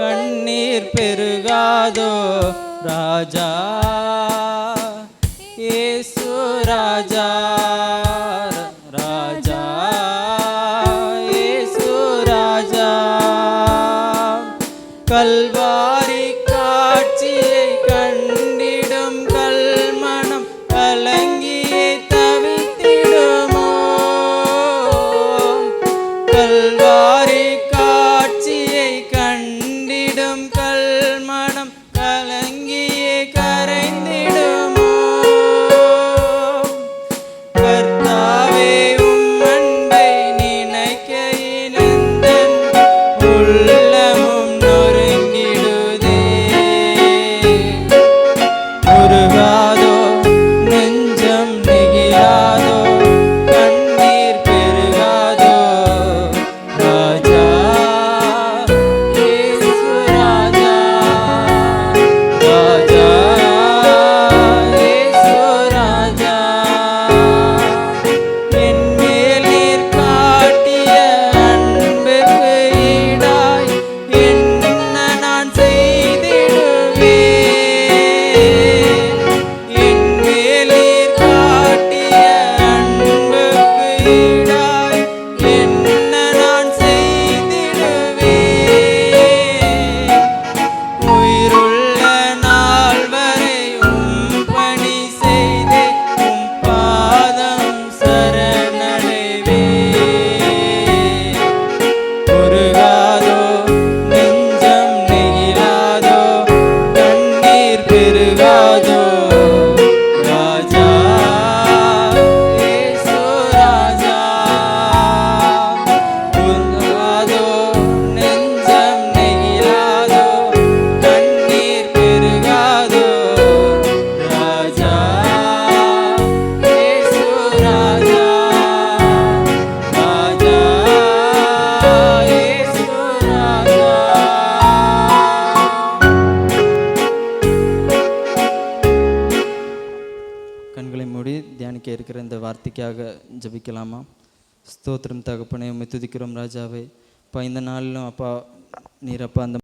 கண்ணீர் பெருகாதோ ராஜா? ஏசு ராஜா ராஜா? ஏசு ராஜா கல்வா siempre. கண்களை மூடி தியானிக்க இருக்கிற இந்த வார்த்தைக்காக ஜபிக்கலாமா? ஸ்தோத்திரம் தகப்பனே துதிக்கிறோம் ராஜாவை. அப்பா இந்த நாளிலும் அப்பா நீர் அப்பா அந்த